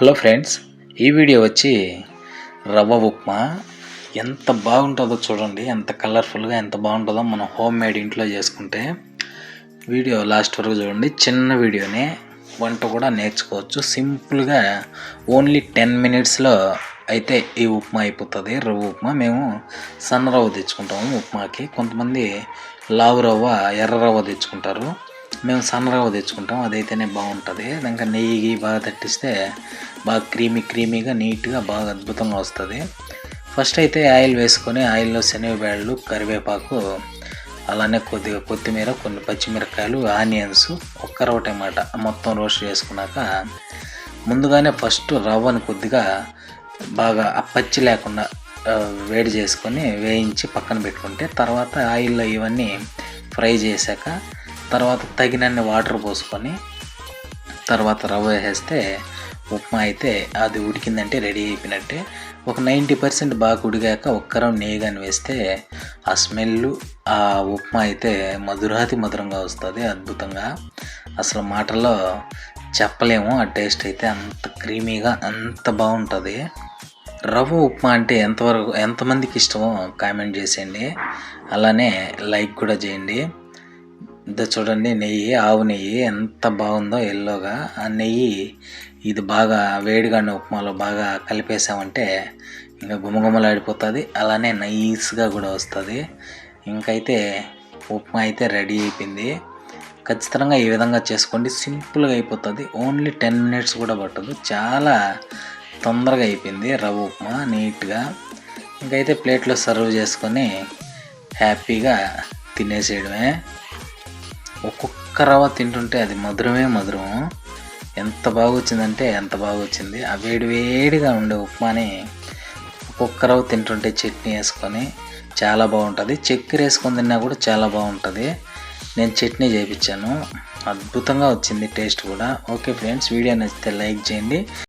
Hello friends ఈ video వచ్చి రవ్వ ఉప్మా. ఎంత బాగుంటుందో చూడండి ఎంత కలర్ఫుల్గా ఎంత బాగుంటుందో మనం హోమ్ మేడ్ ఇంట్లో చేసుకుంటే వీడియో లాస్ట్ వరకు చూడండి. చిన్న వీడియోనే వంట కూడా నేర్చుకోవచ్చు. సింపుల్గా ఓన్లీ టెన్ మినిట్స్లో అయితే ఈ ఉప్మా అయిపోతుంది. రవ్వ ఉప్మా మేము సన్న రవ్వ తెచ్చుకుంటాము ఉప్మాకి. కొంతమంది లావు రవ్వ ఎర్ర రవ్వ తెచ్చుకుంటారు. మేము సన్న రవ్వ తెచ్చుకుంటాం అదైతేనే బాగుంటుంది. ఇంకా నెయ్యి గియ్యి బాగా తట్టిస్తే బాగా క్రీమీ క్రీమీగా నీట్గా బాగా అద్భుతంగా వస్తుంది. ఫస్ట్ అయితే ఆయిల్ వేసుకొని ఆయిల్లో శనగబేళ్ళు కరివేపాకు అలానే కొద్దిగా కొత్తిమీర కొన్ని పచ్చిమిరపకాయలు ఆనియన్స్ ఒక్క రవ్వ టమాట మొత్తం రోస్ట్ చేసుకున్నాక ముందుగానే ఫస్ట్ రవ్వను కొద్దిగా బాగా పచ్చి లేకుండా వేడి చేసుకొని వేయించి పక్కన పెట్టుకుంటే తర్వాత ఆయిల్లో ఇవన్నీ ఫ్రై చేశాక తర్వాత తగినన్ని వాటర్ పోసుకొని తర్వాత రవ్వ వేసేస్తే ఉప్మా అయితే అది ఉడికిందంటే రెడీ అయిపోయినట్టే. ఒక నైంటీ పర్సెంట్ బాగా ఉడికాక ఒక్కరం నెయ్యి కానీ వేస్తే ఆ స్మెల్ ఆ ఉప్మా అయితే మధురాతి మధురంగా వస్తుంది అద్భుతంగా. అసలు మాటల్లో చెప్పలేము ఆ టేస్ట్ అయితే అంత క్రీమీగా అంత బాగుంటుంది. రవ్వ ఉప్మా అంటే ఎంతవరకు ఎంతమందికి ఇష్టమో కామెంట్ చేసేయండి. అలానే లైక్ కూడా చేయండి. ఇదో చూడండి నెయ్యి ఆవు నెయ్యి ఎంత బాగుందో ఎల్లోగా. ఆ నెయ్యి ఇది బాగా వేడిగానే ఉప్మాలో బాగా కలిపేసామంటే ఇంకా గుమగుమలాడిపోతుంది. అలానే నైస్గా కూడా వస్తుంది. ఇంకైతే ఉప్మా అయితే రెడీ అయిపోయింది. ఖచ్చితంగా ఈ విధంగా చేసుకోండి. సింపుల్గా అయిపోతుంది. ఓన్లీ టెన్ మినిట్స్ కూడా పట్టదు. చాలా తొందరగా అయిపోయింది రవ్వ ఉప్మా నీట్గా. ఇంకైతే ప్లేట్లో సర్వ్ చేసుకొని హ్యాపీగా తినేసేయడమే. ఒక్కొక్క రవ్వ తింటుంటే అది మధురమే మధురం. ఎంత బాగా వచ్చిందంటే ఎంత బాగా వచ్చింది ఆ వేడి వేడిగా ఉండే ఉప్మాని ఒక్కొక్క రవ్వ తింటుంటే చట్నీ వేసుకొని చాలా బాగుంటుంది. చక్కెర వేసుకొని తిన్నా కూడా చాలా బాగుంటుంది. నేను చట్నీ చేయించాను అద్భుతంగా వచ్చింది టేస్ట్ కూడా. ఓకే ఫ్రెండ్స్ వీడియో నచ్చితే లైక్ చేయండి.